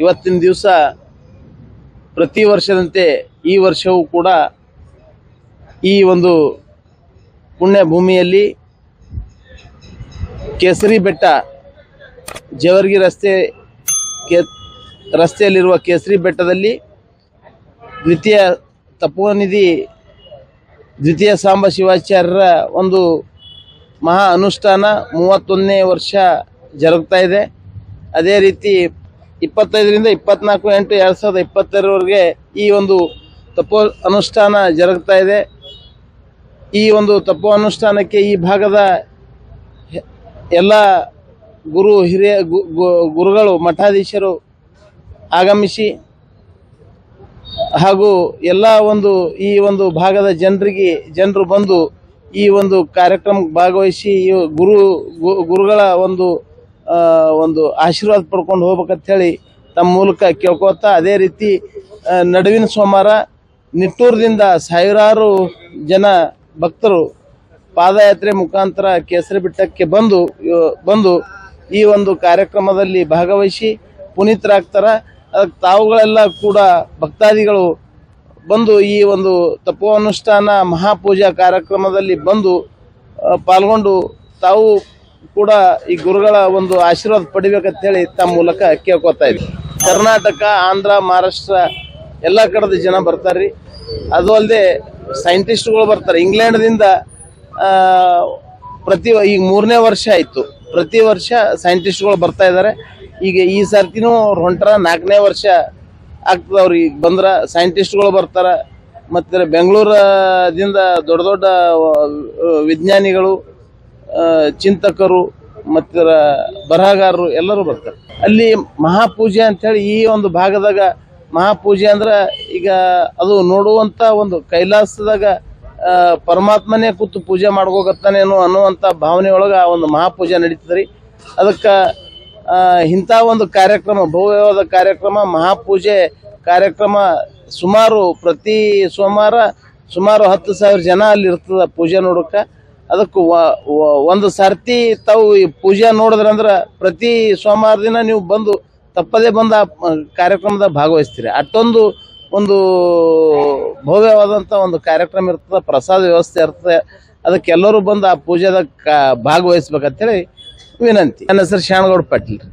ಇವತ್ತಿನ ದಿವಸ ಪ್ರತಿ ವರ್ಷದಂತೆ ಈ ವರ್ಷವೂ ಕೂಡ ಈ ಒಂದು ಪುಣ್ಯ ಭೂಮಿಯಲ್ಲಿ ಕೇಸರಿ ಬೆಟ್ಟ, ಜೇವರ್ಗಿ ರಸ್ತೆ, ಕೇ ರಸ್ತೆಯಲ್ಲಿರುವ ಕೇಸರಿ ಬೆಟ್ಟದಲ್ಲಿ ದ್ವಿತೀಯ ತಪೋನಿಧಿ, ದ್ವಿತೀಯ ಸಾಂಬ ಶಿವಾಚಾರ್ಯರ ಒಂದು ಮಹಾ ಅನುಷ್ಠಾನ ಮೂವತ್ತೊಂದನೇ ವರ್ಷ ಜರುಗ್ತಾ ಇದೆ. ಅದೇ ರೀತಿ ಇಪ್ಪತ್ತೈದರಿಂದ ಇಪ್ಪತ್ನಾಲ್ಕು ಎಂಟು ಎರಡು ಸಾವಿರದ ಇಪ್ಪತ್ತರವರೆಗೆ ಈ ಒಂದು ತಪೋ ಅನುಷ್ಠಾನ ಜರುಗ್ತಾ ಇದೆ. ಈ ಒಂದು ತಪೋ ಅನುಷ್ಠಾನಕ್ಕೆ ಈ ಭಾಗದ ಎಲ್ಲ ಗುರು ಹಿರಿಯ ಗುರುಗಳು, ಮಠಾಧೀಶರು ಆಗಮಿಸಿ ಹಾಗೂ ಎಲ್ಲ ಒಂದು ಈ ಒಂದು ಭಾಗದ ಜನರಿಗೆ, ಜನರು ಬಂದು ಈ ಒಂದು ಕಾರ್ಯಕ್ರಮಕ್ಕೆ ಭಾಗವಹಿಸಿ ಗುರು ಗುರುಗಳ ಒಂದು ಒಂದು ಆಶೀರ್ವಾದ ಪಡ್ಕೊಂಡು ಹೋಗ್ಬೇಕಂತ ಹೇಳಿ ತಮ್ಮ ಮೂಲಕ ಕೇಳ್ಕೊತಾ ಅದೇ ರೀತಿ ನಡುವಿನ ಸೋಮವಾರ ನಿಟ್ಟೂರದಿಂದ ಸಾವಿರಾರು ಜನ ಭಕ್ತರು ಪಾದಯಾತ್ರೆ ಮುಖಾಂತರ ಕೇಸರಿ ಬೆಟ್ಟಕ್ಕೆ ಬಂದು ಬಂದು ಈ ಒಂದು ಕಾರ್ಯಕ್ರಮದಲ್ಲಿ ಭಾಗವಹಿಸಿ ಪುನೀತರಾಗ್ತಾರ. ಅದಕ್ಕೆ ತಾವುಗಳೆಲ್ಲ ಕೂಡ ಭಕ್ತಾದಿಗಳು ಬಂದು ಈ ಒಂದು ತಪೋ ಅನುಷ್ಠಾನ ಮಹಾಪೂಜಾ ಕಾರ್ಯಕ್ರಮದಲ್ಲಿ ಬಂದು ಪಾಲ್ಗೊಂಡು ತಾವು ಕೂಡ ಈ ಗುರುಗಳ ಒಂದು ಆಶೀರ್ವಾದ ಪಡಿಬೇಕಂತ ಹೇಳಿ ತಮ್ಮ ಮೂಲಕ ಕೇಳ್ಕೊತಾ ಇದ್ವಿ. ಕರ್ನಾಟಕ, ಆಂಧ್ರ, ಮಹಾರಾಷ್ಟ್ರ ಎಲ್ಲ ಕಡೆದ ಜನ ಬರ್ತಾರ್ರಿ. ಅದು ಅಲ್ಲದೆ ಸೈಂಟಿಸ್ಟ್ಗಳು ಬರ್ತಾರೆ. ಇಂಗ್ಲೆಂಡ್ದಿಂದ ಪ್ರತಿ ಈಗ ಮೂರನೇ ವರ್ಷ ಆಯಿತು. ಪ್ರತಿ ವರ್ಷ ಸೈಂಟಿಸ್ಟ್ಗಳು ಬರ್ತಾ ಇದ್ದಾರೆ ಈಗ ಈ ಸರ್ತಿನೂ ಅವ್ರು ಹೊಂಟ್ರ ನಾಲ್ಕನೇ ವರ್ಷ ಆಗ್ತದೆ ಅವ್ರು ಈಗ ಬಂದ್ರ. ಸೈಂಟಿಸ್ಟ್ಗಳು ಬರ್ತಾರೆ. ಮತ್ತು ಬೆಂಗಳೂರದಿಂದ ದೊಡ್ಡ ದೊಡ್ಡ ವಿಜ್ಞಾನಿಗಳು ಚಿಂತಕರು ಮತ್ತು ಬರಹಗಾರರು ಎಲ್ಲರೂ ಬರ್ತಾರೆ. ಅಲ್ಲಿ ಮಹಾಪೂಜೆ ಅಂತೇಳಿ ಈ ಒಂದು ಭಾಗದಾಗ ಮಹಾಪೂಜೆ ಅಂದ್ರೆ ಈಗ ಅದು ನೋಡುವಂತ ಒಂದು ಕೈಲಾಸದಾಗ ಪರಮಾತ್ಮನೇ ಕೂತು ಪೂಜೆ ಮಾಡ್ಕೋಗತ್ತಾನೇನು ಅನ್ನುವಂಥ ಭಾವನೆ ಒಳಗೆ ಆ ಒಂದು ಮಹಾಪೂಜೆ ನಡೀತದ್ರಿ. ಅದಕ್ಕೆ ಇಂಥ ಒಂದು ಕಾರ್ಯಕ್ರಮ, ಭವ್ಯವಾದ ಕಾರ್ಯಕ್ರಮ, ಮಹಾಪೂಜೆ ಕಾರ್ಯಕ್ರಮ ಸುಮಾರು ಪ್ರತಿ ಸೋಮವಾರ ಸುಮಾರು ಹತ್ತು ಸಾವಿರ ಜನ ಅಲ್ಲಿ ಇರ್ತದೆ ಪೂಜೆ ನೋಡಕ್ಕೆ ಅದಕ್ಕೆ ಒಂದು ಸರ್ತಿ ತಾವು ಪೂಜೆ ನೋಡಿದ್ರಂದ್ರೆ ಪ್ರತಿ ಸೋಮವಾರ ದಿನ ನೀವು ಬಂದು ತಪ್ಪದೇ ಬಂದ ಕಾರ್ಯಕ್ರಮದ ಭಾಗವಹಿಸ್ತೀರಿ. ಅಷ್ಟೊಂದು ಒಂದು ಭವ್ಯವಾದಂಥ ಒಂದು ಕಾರ್ಯಕ್ರಮ ಇರ್ತದೆ, ಪ್ರಸಾದ ವ್ಯವಸ್ಥೆ ಇರ್ತದೆ. ಅದಕ್ಕೆಲ್ಲರೂ ಬಂದು ಆ ಪೂಜೆದಾಗ ಭಾಗವಹಿಸ್ಬೇಕಂತೇಳಿ ವಿನಂತಿ. ನನ್ನ ಹೆಸರು ಶಾಣಗೌಡ ಪಾಟೀಲ್